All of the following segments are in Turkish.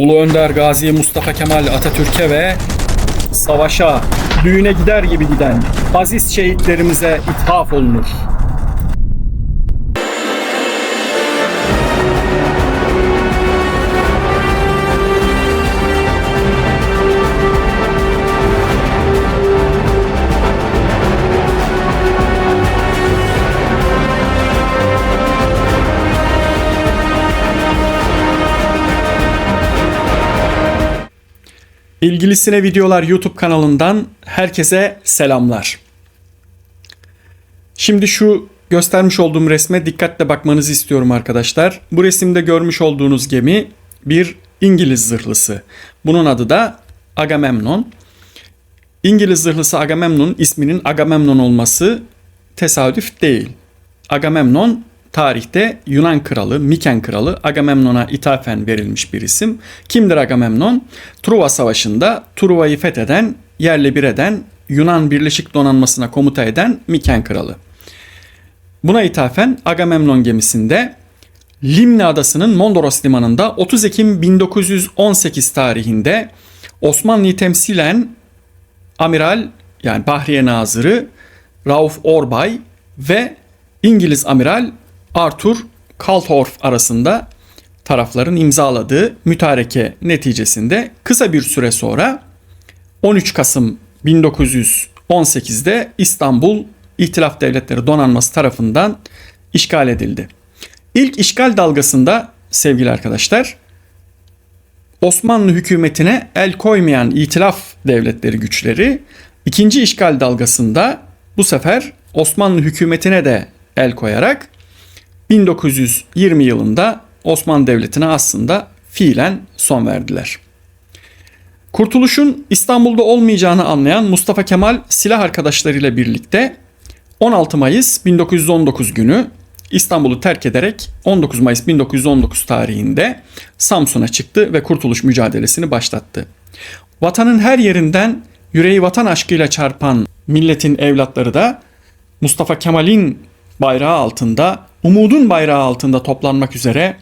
Ulu Önder Gazi Mustafa Kemal Atatürk'e ve savaşa, düğüne gider gibi giden aziz şehitlerimize ithaf olunur. İlgilisine Videolar YouTube kanalından herkese selamlar. Şimdi şu göstermiş olduğum resme dikkatle bakmanızı istiyorum arkadaşlar. Bu resimde görmüş olduğunuz gemi bir İngiliz zırhlısı. Bunun adı da Agamemnon. İngiliz zırhlısı Agamemnon'un isminin Agamemnon olması tesadüf değil. Agamemnon tarihte Yunan kralı, Miken kralı Agamemnon'a ithafen verilmiş bir isim. Kimdir Agamemnon? Truva Savaşı'nda Truva'yı fetheden, yerle bir eden, Yunan Birleşik Donanması'na komuta eden Miken kralı. Buna ithafen Agamemnon gemisinde Limne Adası'nın Mondros limanında 30 Ekim 1918 tarihinde Osmanlı'yı temsilen Amiral yani Bahriye Nazırı Rauf Orbay ve İngiliz Amiral Arthur Kaltorf arasında tarafların imzaladığı mütareke neticesinde kısa bir süre sonra 13 Kasım 1918'de İstanbul İhtilaf Devletleri Donanması tarafından işgal edildi. İlk işgal dalgasında sevgili arkadaşlar Osmanlı hükümetine el koymayan İtilaf devletleri güçleri ikinci işgal dalgasında bu sefer Osmanlı hükümetine de el koyarak 1920 yılında Osmanlı Devleti'ne aslında fiilen son verdiler. Kurtuluşun İstanbul'da olmayacağını anlayan Mustafa Kemal silah arkadaşlarıyla birlikte 16 Mayıs 1919 günü İstanbul'u terk ederek 19 Mayıs 1919 tarihinde Samsun'a çıktı ve kurtuluş mücadelesini başlattı. Vatanın her yerinden yüreği vatan aşkıyla çarpan milletin evlatları da Mustafa Kemal'in bayrağı altında, umudun bayrağı altında toplanmak üzere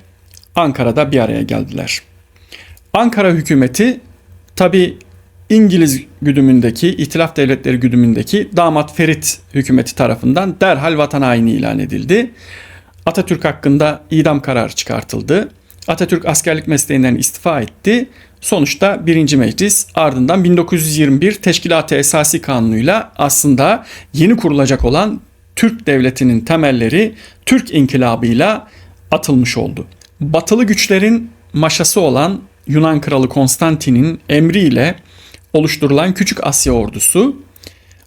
Ankara'da bir araya geldiler. Ankara hükümeti tabi İngiliz güdümündeki, İtilaf Devletleri güdümündeki damat Ferit hükümeti tarafından derhal vatan haini ilan edildi. Atatürk hakkında idam kararı çıkartıldı. Atatürk askerlik mesleğinden istifa etti. Sonuçta 1. Meclis ardından 1921 Teşkilat-ı Esasi Kanunu'yla aslında yeni kurulacak olan Türk devletinin temelleri Türk inkılabıyla atılmış oldu. Batılı güçlerin maşası olan Yunan kralı Konstantin'in emriyle oluşturulan Küçük Asya ordusu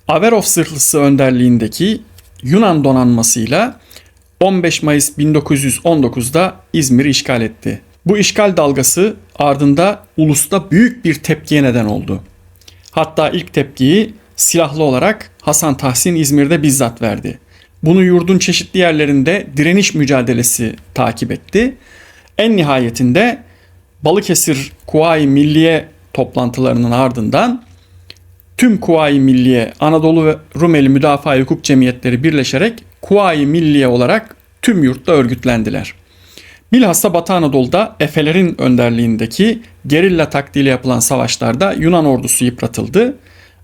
Averov zırhlısı önderliğindeki Yunan donanmasıyla 15 Mayıs 1919'da İzmir'i işgal etti. Bu işgal dalgası ardında ulusta büyük bir tepkiye neden oldu. Hatta ilk tepkiyi silahlı olarak Hasan Tahsin İzmir'de bizzat verdi. Bunu yurdun çeşitli yerlerinde direniş mücadelesi takip etti. En nihayetinde Balıkesir Kuvayi Milliye toplantılarının ardından tüm Kuvayi Milliye Anadolu ve Rumeli Müdafaa Hukuk Cemiyetleri birleşerek Kuvayi Milliye olarak tüm yurtta örgütlendiler. Bilhassa Batı Anadolu'da Efelerin önderliğindeki gerilla taktiğiyle yapılan savaşlarda Yunan ordusu yıpratıldı.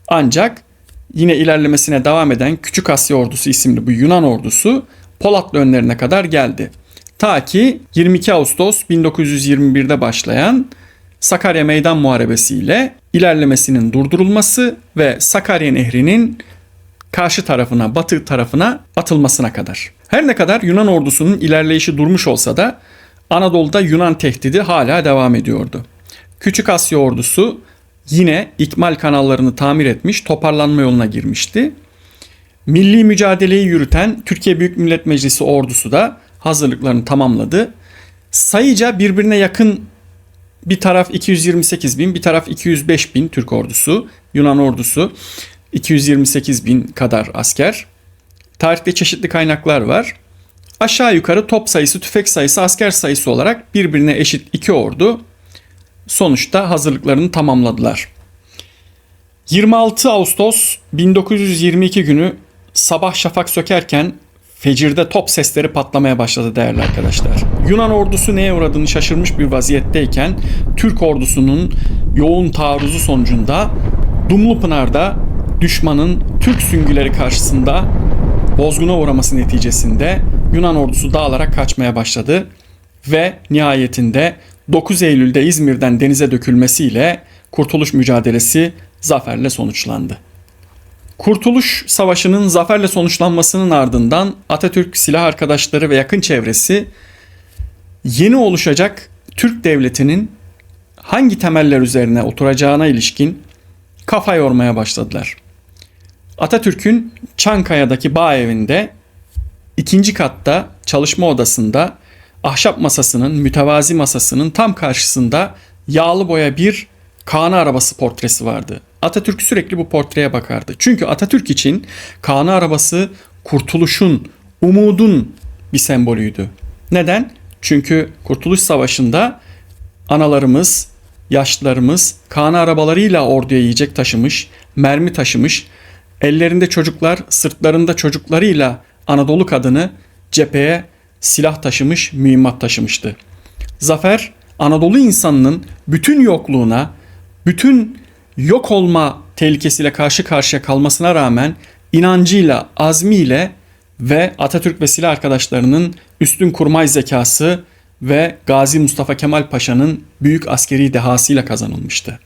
Ancak yine ilerlemesine devam eden Küçük Asya Ordusu isimli bu Yunan ordusu Polatlı önlerine kadar geldi. Ta ki 22 Ağustos 1921'de başlayan Sakarya Meydan Muharebesi ile ilerlemesinin durdurulması ve Sakarya Nehri'nin karşı tarafına, batı tarafına atılmasına kadar. Her ne kadar Yunan ordusunun ilerleyişi durmuş olsa da Anadolu'da Yunan tehdidi hala devam ediyordu. Küçük Asya ordusu yine ikmal kanallarını tamir etmiş, toparlanma yoluna girmişti. Milli mücadeleyi yürüten Türkiye Büyük Millet Meclisi ordusu da hazırlıklarını tamamladı. Sayıca birbirine yakın bir taraf 228 bin, bir taraf 205 bin Türk ordusu, Yunan ordusu 228 bin kadar asker. Tarihte çeşitli kaynaklar var. Aşağı yukarı top sayısı, tüfek sayısı, asker sayısı olarak birbirine eşit iki ordu sonuçta hazırlıklarını tamamladılar. 26 Ağustos 1922 günü sabah şafak sökerken fecirde top sesleri patlamaya başladı değerli arkadaşlar. Yunan ordusu neye uğradığını şaşırmış bir vaziyetteyken Türk ordusunun yoğun taarruzu sonucunda Dumlupınar'da düşmanın Türk süngüleri karşısında bozguna uğraması neticesinde Yunan ordusu dağılarak kaçmaya başladı ve nihayetinde 9 Eylül'de İzmir'den denize dökülmesiyle kurtuluş mücadelesi zaferle sonuçlandı. Kurtuluş Savaşı'nın zaferle sonuçlanmasının ardından Atatürk silah arkadaşları ve yakın çevresi yeni oluşacak Türk devletinin hangi temeller üzerine oturacağına ilişkin kafa yormaya başladılar. Atatürk'ün Çankaya'daki bağ evinde ikinci katta çalışma odasında ahşap masasının mütevazi masasının tam karşısında yağlı boya bir Kaan arabası portresi vardı. Atatürk sürekli bu portreye bakardı. Çünkü Atatürk için Kaan arabası kurtuluşun, umudun bir sembolüydü. Neden? Çünkü Kurtuluş Savaşı'nda analarımız, yaşlılarımız Kaan arabalarıyla orduya yiyecek taşımış, mermi taşımış, ellerinde çocuklar, sırtlarında çocuklarıyla Anadolu kadını cepheye silah taşımış, mühimmat taşımıştı. Zafer Anadolu insanının bütün yokluğuna, bütün yok olma tehlikesiyle karşı karşıya kalmasına rağmen inancıyla, azmiyle ve Atatürk ve silah arkadaşlarının üstün kurmay zekası ve Gazi Mustafa Kemal Paşa'nın büyük askeri dehasıyla kazanılmıştı.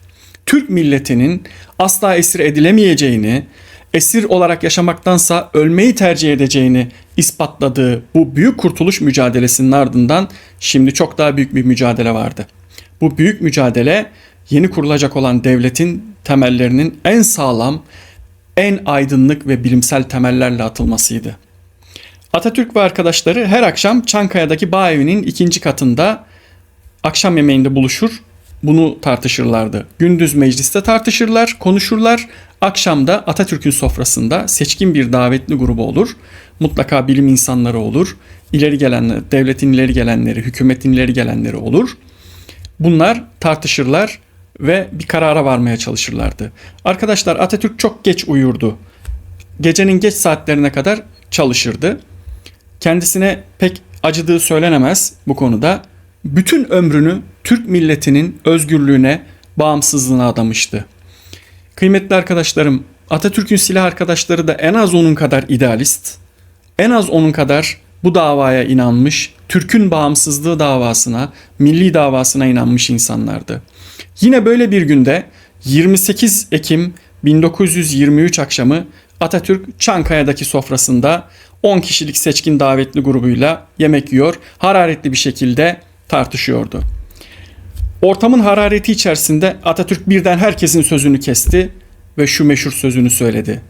Türk milletinin asla esir edilemeyeceğini, esir olarak yaşamaktansa ölmeyi tercih edeceğini ispatladığı bu büyük kurtuluş mücadelesinin ardından şimdi çok daha büyük bir mücadele vardı. Bu büyük mücadele yeni kurulacak olan devletin temellerinin en sağlam, en aydınlık ve bilimsel temellerle atılmasıydı. Atatürk ve arkadaşları her akşam Çankaya'daki bağ evinin ikinci katında akşam yemeğinde buluşur, bunu tartışırlardı. Gündüz mecliste tartışırlar, konuşurlar. Akşamda Atatürk'ün sofrasında seçkin bir davetli grubu olur. Mutlaka bilim insanları olur. İleri gelenler, devletin ileri gelenleri, hükümetin ileri gelenleri olur. Bunlar tartışırlar ve bir karara varmaya çalışırlardı. Arkadaşlar Atatürk çok geç uyurdu. Gecenin geç saatlerine kadar çalışırdı. Kendisine pek acıdığı söylenemez bu konuda. Bütün ömrünü Türk milletinin özgürlüğüne, bağımsızlığına adamıştı. Kıymetli arkadaşlarım, Atatürk'ün silah arkadaşları da en az onun kadar idealist, en az onun kadar bu davaya inanmış, Türk'ün bağımsızlığı davasına, milli davasına inanmış insanlardı. Yine böyle bir günde 28 Ekim 1923 akşamı Atatürk Çankaya'daki sofrasında 10 kişilik seçkin davetli grubuyla yemek yiyor, hararetli bir şekilde tartışıyordu. Ortamın harareti içerisinde Atatürk birden herkesin sözünü kesti ve şu meşhur sözünü söyledi.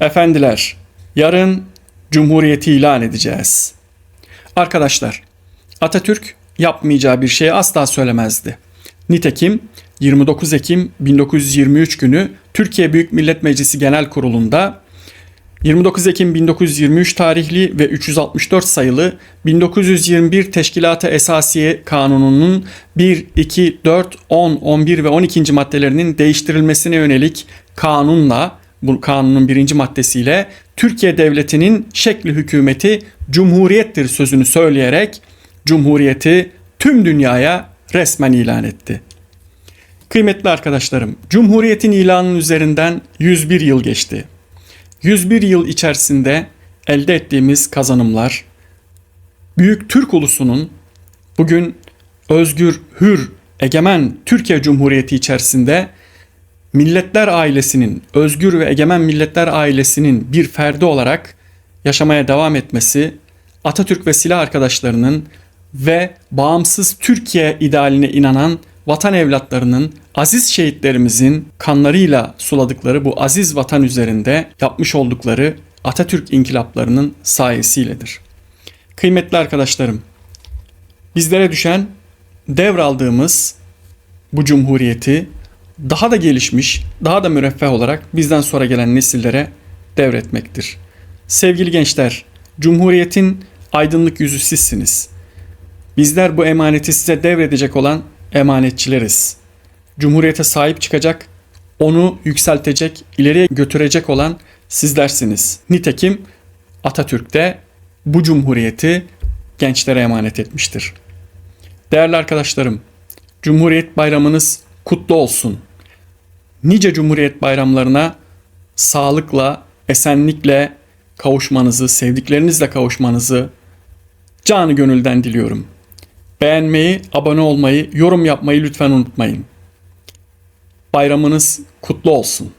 Efendiler, yarın Cumhuriyeti ilan edeceğiz. Arkadaşlar, Atatürk yapmayacağı bir şeyi asla söylemezdi. Nitekim 29 Ekim 1923 günü Türkiye Büyük Millet Meclisi Genel Kurulu'nda 29 Ekim 1923 tarihli ve 364 sayılı 1921 Teşkilat-ı Esasiye Kanunu'nun 1, 2, 4, 10, 11 ve 12. maddelerinin değiştirilmesine yönelik kanunla bu kanunun birinci maddesiyle Türkiye Devleti'nin şekli hükümeti cumhuriyettir sözünü söyleyerek cumhuriyeti tüm dünyaya resmen ilan etti. Kıymetli arkadaşlarım, Cumhuriyet'in ilanının üzerinden 101 yıl geçti. 101 yıl içerisinde elde ettiğimiz kazanımlar, büyük Türk ulusunun bugün özgür, hür, egemen Türkiye Cumhuriyeti içerisinde milletler ailesinin, özgür ve egemen milletler ailesinin bir ferdi olarak yaşamaya devam etmesi, Atatürk ve silah arkadaşlarının ve bağımsız Türkiye idealine inanan vatan evlatlarının, aziz şehitlerimizin kanlarıyla suladıkları bu aziz vatan üzerinde yapmış oldukları Atatürk inkılaplarının sayesiyledir. Kıymetli arkadaşlarım, bizlere düşen devraldığımız bu cumhuriyeti daha da gelişmiş, daha da müreffeh olarak bizden sonra gelen nesillere devretmektir. Sevgili gençler, Cumhuriyetin aydınlık yüzü sizsiniz. Bizler bu emaneti size devredecek olan emanetçileriz. Cumhuriyete sahip çıkacak, onu yükseltecek, ileriye götürecek olan sizlersiniz. Nitekim Atatürk de bu cumhuriyeti gençlere emanet etmiştir. Değerli arkadaşlarım, Cumhuriyet Bayramınız kutlu olsun. Nice Cumhuriyet bayramlarına sağlıkla, esenlikle kavuşmanızı, sevdiklerinizle kavuşmanızı canı gönülden diliyorum. Beğenmeyi, abone olmayı, yorum yapmayı lütfen unutmayın. Bayramınız kutlu olsun.